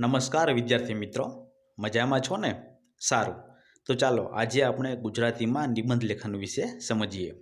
નમસ્કાર વિદ્યાર્થી મિત્રો. મજામાં છો ને? સારું. તો ચાલો, આજે આપણે ગુજરાતીમાં નિબંધ લેખન વિશે સમજીએ.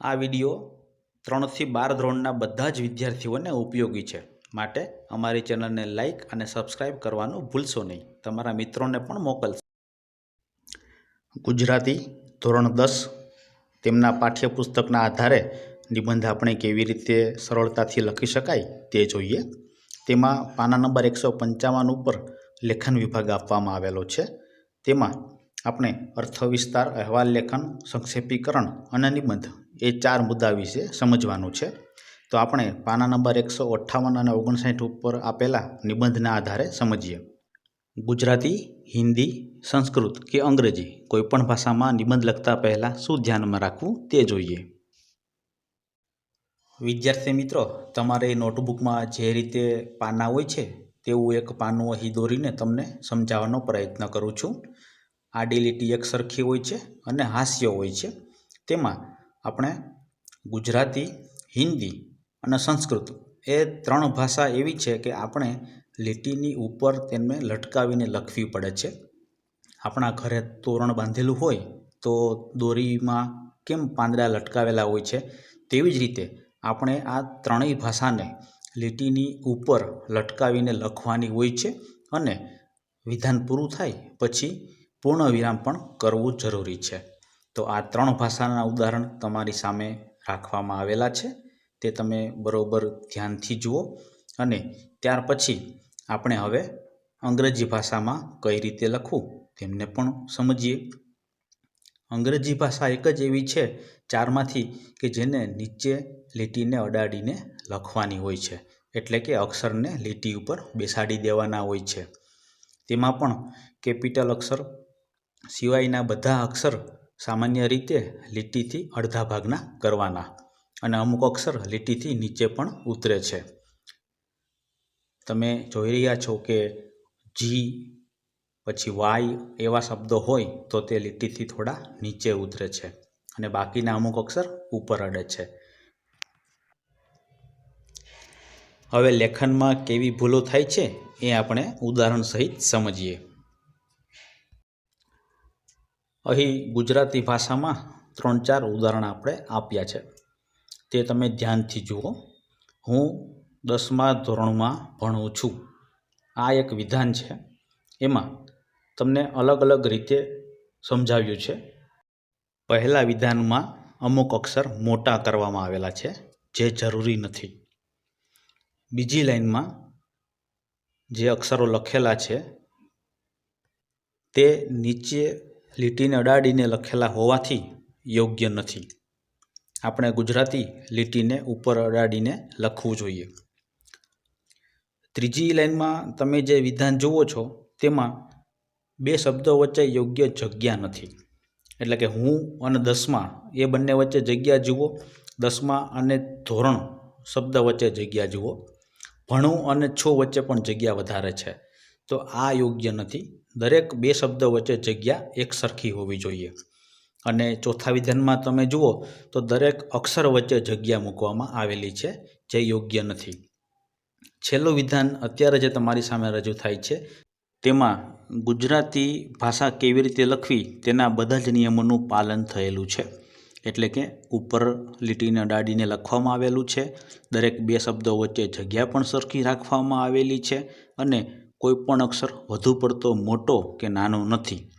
આ વીડિયો ત્રણથી બાર ધોરણના બધા જ વિદ્યાર્થીઓને ઉપયોગી છે. માટે અમારી ચેનલને લાઇક અને સબસ્ક્રાઈબ કરવાનું ભૂલશો નહીં. તમારા મિત્રોને પણ મોકલશો. ગુજરાતી ધોરણ દસ તેમના પાઠ્યપુસ્તકના આધારે નિબંધ આપણે કેવી રીતે સરળતાથી લખી શકાય તે જોઈએ. તેમાં પાના નંબર એકસો પંચાવન ઉપર લેખન વિભાગ આપવામાં આવેલો છે. તેમાં આપણે અર્થ વિસ્તાર, અહેવાલ લેખન, સંક્ષેપીકરણ અને નિબંધ એ ચાર મુદ્દા વિશે સમજવાનું છે. તો આપણે પાના નંબર એકસો અઠ્ઠાવન અને ઓગણસાઠ ઉપર આપેલા નિબંધના આધારે સમજીએ. ગુજરાતી, હિન્દી, સંસ્કૃત કે અંગ્રેજી કોઈપણ ભાષામાં નિબંધ લખતા પહેલાં શું ધ્યાનમાં રાખવું તે જોઈએ. વિદ્યાર્થી મિત્રો, તમારે નોટબુકમાં જે રીતે પાના હોય છે, તેવું એક પાનું અહીં દોરીને તમને સમજાવવાનો પ્રયત્ન કરું છું. આડી લીટી એક સરખી હોય છે અને હાસ્ય હોય છે. તેમાં આપણે ગુજરાતી, હિન્દી અને સંસ્કૃત એ ત્રણ ભાષા એવી છે કે આપણે લીટીની ઉપર તેમને લટકાવીને લખવી પડે છે. આપણા ઘરે તોરણ બાંધેલું હોય તો દોરીમાં કેમ પાંદડા લટકાવેલા હોય છે, તેવી જ રીતે આપણે આ ત્રણેય ભાષાને લીટીની ઉપર લટકાવીને લખવાની હોય છે અને વિધાન પૂરું થાય પછી પૂર્ણ વિરામ પણ કરવું જરૂરી છે. તો આ ત્રણ ભાષાના ઉદાહરણ તમારી સામે રાખવામાં આવેલા છે. તે તમે બરોબર ધ્યાનથી જુઓ અને ત્યાર પછી આપણે હવે અંગ્રેજી ભાષામાં કઈ રીતે લખવું તેમને પણ સમજીએ. અંગ્રેજી ભાષા એક જ એવી છે ચારમાંથી કે જેને નીચે લીટીને અડાડીને લખવાની હોય છે. એટલે કે અક્ષરને લીટી ઉપર બેસાડી દેવાના હોય છે. તેમાં પણ કેપિટલ અક્ષર સિવાયના બધા અક્ષર સામાન્ય રીતે લીટીથી અડધા ભાગના કરવાના અને અમુક અક્ષર લીટીથી નીચે પણ ઉતરે છે. તમે જોઈ રહ્યા છો કે જી પછી વાય એવા શબ્દો હોય તો તે લીટીથી થોડા નીચે ઉતરે છે અને બાકીના અમુક અક્ષર ઉપર અડે છે. હવે લેખનમાં કેવી ભૂલો થાય છે એ આપણે ઉદાહરણ સહિત સમજીએ. અહીં ગુજરાતી ભાષામાં ત્રણ ચાર ઉદાહરણ આપણે આપ્યા છે. તે તમે ધ્યાનથી જુઓ. હું દસમા ધોરણમાં ભણું છું. આ એક વિધાન છે. એમાં તમને અલગ અલગ રીતે સમજાવ્યું છે. પહેલા વિધાનમાં અમુક અક્ષર મોટા કરવામાં આવેલા છે, જે જરૂરી નથી. બીજી લાઈનમાં જે અક્ષરો લખેલા છે, તે નીચે લીટીને અડાડીને લખેલા હોવાથી યોગ્ય નથી. આપણે ગુજરાતી લીટીને ઉપર અડાડીને લખવું જોઈએ. ત્રીજી લાઇનમાં તમે જે વિધાન જુઓ છો, તેમાં બે શબ્દો વચ્ચે યોગ્ય જગ્યા નથી. એટલે કે હું અને દસમા એ બંને વચ્ચે જગ્યા જુઓ. દસમા અને ધોરણ શબ્દ વચ્ચે જગ્યા જુઓ. ભણું અને છો વચ્ચે પણ જગ્યા વધારે છે. તો આ યોગ્ય નથી. દરેક બે શબ્દ વચ્ચે જગ્યા એક સરખી હોવી જોઈએ. અને ચોથા વિધાનમાં તમે જુઓ તો દરેક અક્ષર વચ્ચે જગ્યા મૂકવામાં આવેલી છે, જે યોગ્ય નથી. છેલ્લું વિધાન અત્યારે જે તમારી સામે રજૂ થાય છે તેમાં ગુજરાતી ભાષા કેવી રીતે લખવી તેના બધા જ નિયમોનું પાલન થયેલું છે. એટલે કે ઉપર લીટીને અડાડીને લખવામાં આવેલું છે. દરેક બે શબ્દો વચ્ચે જગ્યા પણ સરખી રાખવામાં આવેલી છે અને કોઈ પણ અક્ષર વધુ પડતો મોટો કે નાનો નથી.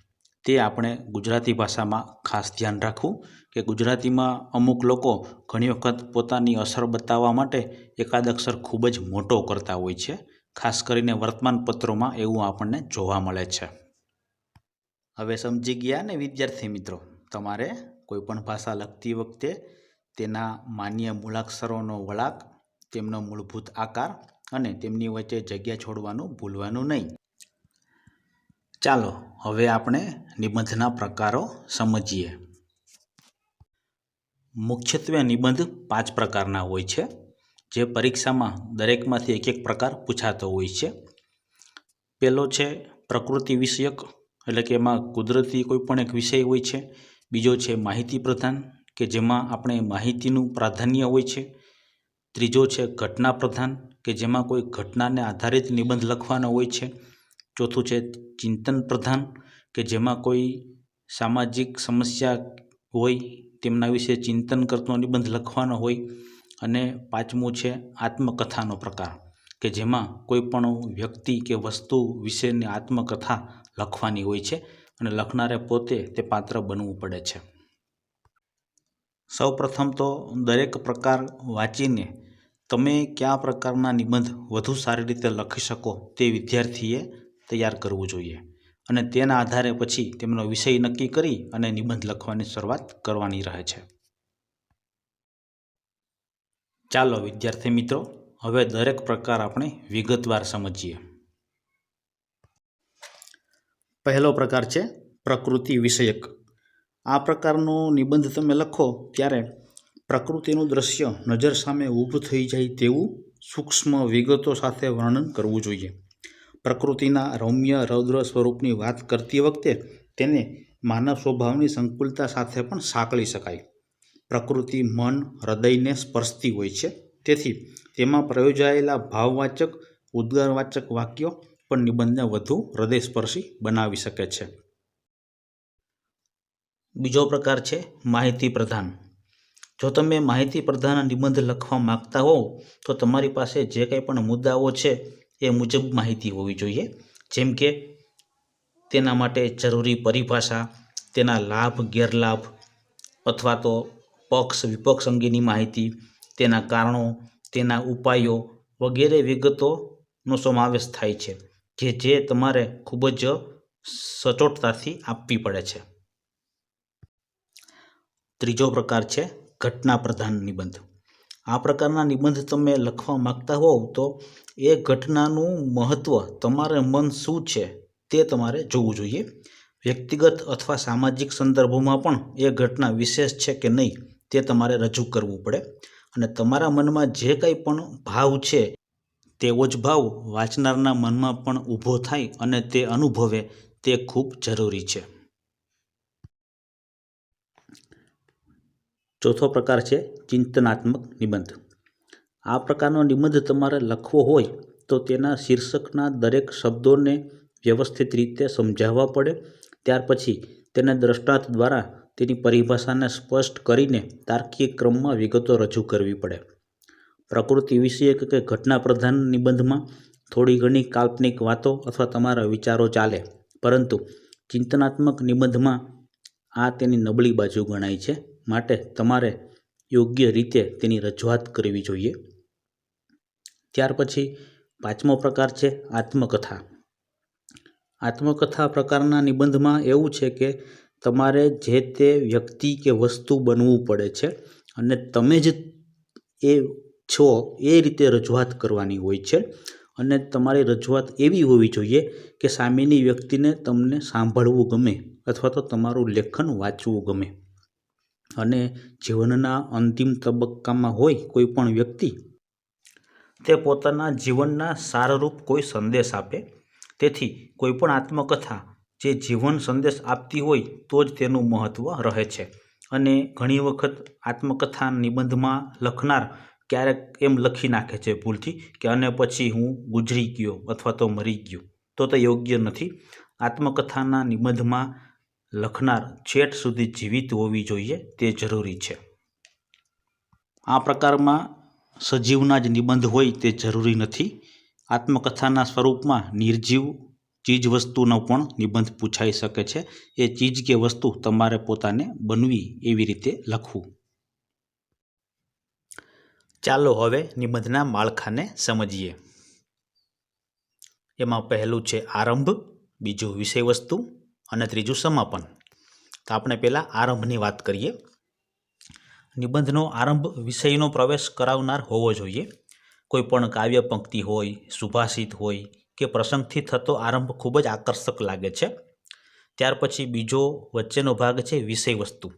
તે આપણે ગુજરાતી ભાષામાં ખાસ ધ્યાન રાખવું કે ગુજરાતીમાં અમુક લોકો ઘણી વખત પોતાની અસર બતાવવા માટે એકાદ અક્ષર ખૂબ જ મોટો કરતા હોય છે. ખાસ કરીને વર્તમાનપત્રોમાં એવું આપણને જોવા મળે છે. હવે સમજી ગયા ને વિદ્યાર્થી મિત્રો, તમારે કોઈપણ ભાષા લખતી વખતે તેના માન્ય મૂળાક્ષરોનો વળાંક, તેમનો મૂળભૂત આકાર અને તેમની વચ્ચે જગ્યા છોડવાનું ભૂલવાનું નહીં. ચાલો, હવે આપણે નિબંધના પ્રકારો સમજીએ. મુખ્યત્વે નિબંધ પાંચ પ્રકારના હોય છે. જે પરીક્ષામાં દરેકમાંથી એક એક પ્રકાર પૂછાતો હોય છે. પહેલો છે પ્રકૃતિ વિષયક, એટલે કે એમાં કુદરતી કોઈ પણ એક વિષય હોય છે. બીજો છે માહિતી પ્રધાન, કે જેમાં આપણે માહિતીનું પ્રાધાન્ય હોય છે. ત્રીજો છે ઘટના પ્રધાન, કે જેમાં કોઈ ઘટનાને આધારિત નિબંધ લખવાનો હોય છે. ચોથું છે ચિંતન પ્રધાન, કે જેમાં કોઈ સામાજિક સમસ્યા હોય, તેમના વિશે ચિંતન કરતો નિબંધ લખવાનો હોય. અને પાંચમું છે આત્મકથાનો પ્રકાર, કે જેમાં કોઈ પણ વ્યક્તિ કે વસ્તુ વિશેની આત્મકથા લખવાની હોય છે અને લખનારે પોતે તે પાત્ર બનવું પડે છે. સૌ પ્રથમ તો દરેક પ્રકાર વાંચીને તમે કયા પ્રકારના નિબંધ વધુ સારી રીતે લખી શકો તે વિદ્યાર્થીએ તૈયાર કરવું જોઈએ અને તેના આધારે પછી તેમનો વિષય નક્કી કરી અને નિબંધ લખવાની શરૂઆત કરવાની રહે છે. ચાલો વિદ્યાર્થી મિત્રો, હવે દરેક પ્રકાર આપણે વિગતવાર સમજીએ. પહેલો પ્રકાર છે પ્રકૃતિ વિષયક. આ પ્રકારનો નિબંધ તમે લખો ત્યારે પ્રકૃતિનું દ્રશ્ય નજર સામે ઊભું થઈ જાય તેવું સૂક્ષ્મ વિગતો સાથે વર્ણન કરવું જોઈએ. પ્રકૃતિના રમ્ય રૌદ્ર સ્વરૂપની વાત કરતી વખતે તેને માનવ સ્વભાવની સંકુલતા સાથે પણ સાંકળી શકાય. પ્રકૃતિ, મન, હૃદયને સ્પર્શતી હોય છે. તેથી તેમાં પ્રયોજાયેલા ભાવવાચક, ઉદ્ગારવાચક વાક્યો પણ નિબંધને વધુ હૃદયસ્પર્શી બનાવી શકે છે. બીજો પ્રકાર છે માહિતી પ્રધાન. જો તમે માહિતી પ્રધાન નિબંધ લખવા માંગતા હોવ, તો તમારી પાસે જે કંઈ પણ મુદ્દાઓ છે એ મુજબ માહિતી હોવી જોઈએ. જેમ કે તેના માટે જરૂરી પરિભાષા, તેના લાભ, ગેરલાભ અથવા તો પક્ષ, વિપક્ષ અંગેની માહિતી, તેના કારણો, તેના ઉપાયો વગેરે વિગતોનો સમાવેશ થાય છે, કે જે તમારે ખૂબ જ સચોટતાથી આપવી પડે છે. ત્રીજો પ્રકાર છે ઘટના પ્રધાન નિબંધ. આ પ્રકારના નિબંધ તમે લખવા માંગતા હોવ તો એ ઘટનાનું મહત્ત્વ તમારે મન શું છે તે તમારે જોવું જોઈએ. વ્યક્તિગત અથવા સામાજિક સંદર્ભોમાં પણ એ ઘટના વિશેષ છે કે નહીં તે તમારે રજૂ કરવું પડે. અને તમારા મનમાં જે કંઈ પણ ભાવ છે, તેવો જ ભાવ વાંચનારના મનમાં પણ ઊભો થાય અને તે અનુભવે, તે ખૂબ જરૂરી છે. ચોથો પ્રકાર છે, ચિંતનાત્મક નિબંધ. આ પ્રકારનો નિબંધ તમારે લખવો હોય, તો તેના શીર્ષકના દરેક શબ્દોને વ્યવસ્થિત રીતે સમજાવવા પડે. ત્યાર પછી તેને દ્રષ્ટાંત દ્વારા તેની પરિભાષાને સ્પષ્ટ કરીને તાર્કિક ક્રમમાં વિગતો રજૂ કરવી પડે. પ્રકૃતિ વિષયક કે ઘટના પ્રધાન નિબંધમાં થોડી ઘણી કાલ્પનિક વાતો અથવા તમારા વિચારો ચાલે. પરંતુ ચિંતનાત્મક નિબંધમાં આ તેની નબળી બાજુ ગણાય છે. માટે તમારે યોગ્ય રીતે તેની રજૂઆત કરવી જોઈએ. ત્યાર પછી પાંચમો પ્રકાર છે આત્મકથા. આત્મકથા પ્રકારના નિબંધમાં એવું છે કે તમારે જે તે વ્યક્તિ કે વસ્તુ બનવું પડે છે અને તમે જ એ છો, એ રીતે રજૂઆત કરવાની હોય છે. અને તમારી રજૂઆત એવી હોવી જોઈએ કે સામેની વ્યક્તિને તમને સાંભળવું ગમે અથવા તો તમારું લેખન વાંચવું ગમે. અને જીવનના અંતિમ તબક્કામાં હોય કોઈ પણ વ્યક્તિ, તે પોતાના જીવનના સારરૂપ કોઈ સંદેશ આપે. તેથી કોઈપણ આત્મકથા જે જીવન સંદેશ આપતી હોય તો જ તેનું મહત્ત્વ રહે છે. અને ઘણી વખત આત્મકથા નિબંધમાં લખનાર ક્યારેક એમ લખી નાખે છે ભૂલથી કે અને પછી હું ગુજરી ગયો અથવા તો મરી ગયો. તો તે યોગ્ય નથી. આત્મકથાના નિબંધમાં લખનાર છેટ સુધી જીવિત હોવી જોઈએ, તે જરૂરી છે. આ પ્રકારમાં સજીવના જ નિબંધ હોય તે જરૂરી નથી. આત્મકથાના સ્વરૂપમાં નિર્જીવ ચીજ વસ્તુનો પણ નિબંધ પૂછાઈ શકે છે. એ ચીજ કે વસ્તુ તમારે પોતાને બનવી એવી રીતે લખવું. ચાલો હવે નિબંધના માળખાને સમજીએ. એમાં પહેલું છે આરંભ, બીજું વિષય વસ્તુ અને ત્રીજું સમાપન. તો આપણે પહેલાં આરંભની વાત કરીએ. નિબંધનો આરંભ વિષયનો પ્રવેશ કરાવનાર હોવો જોઈએ. કોઈ પણ કાવ્ય પંક્તિ હોય, સુભાષિત હોય કે પ્રસંગથી થતો આરંભ ખૂબ જ આકર્ષક લાગે છે. ત્યાર પછી બીજો વચ્ચેનો ભાગ છે વિષય વસ્તુ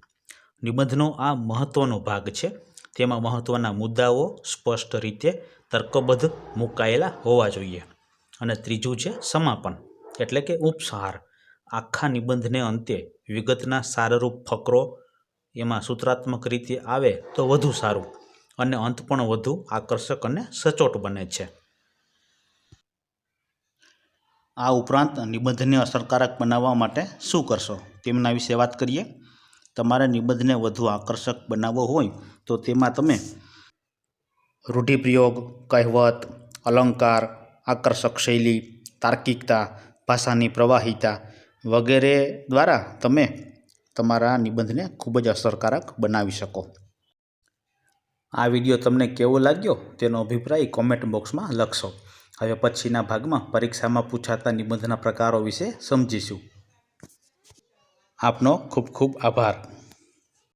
નિબંધનો આ મહત્ત્વનો ભાગ છે. તેમાં મહત્ત્વના મુદ્દાઓ સ્પષ્ટ રીતે તર્કબદ્ધ મુકાયેલા હોવા જોઈએ. અને ત્રીજું છે સમાપન, એટલે કે ઉપસંહાર આખા નિબંધને અંતે વિગતના સારરૂપ ફકરો એમાં સૂત્રાત્મક રીતે આવે તો વધુ સારું. અને અંત પણ વધુ આકર્ષક અને સચોટ બને છે. આ ઉપરાંત નિબંધને અસરકારક બનાવવા માટે શું કરશો? તેમના વિશે વાત કરીએ. તમારે નિબંધને વધુ આકર્ષક બનાવવો હોય તો તેમાં તમે રૂઢિપ્રયોગ, કહેવત, અલંકાર, આકર્ષક શૈલી, તાર્કિકતા, ભાષાની પ્રવાહિતા વગેરે દ્વારા તમે તમારા નિબંધને ખૂબ જ અસરકારક બનાવી શકો. આ વીડિયો તમને કેવો લાગ્યો તેનો અભિપ્રાય કોમેન્ટ બોક્સમાં લખશો. હવે પછીના ભાગમાં પરીક્ષામાં પૂછાતા નિબંધના પ્રકારો વિશે સમજીશું. આપનો ખૂબ ખૂબ આભાર.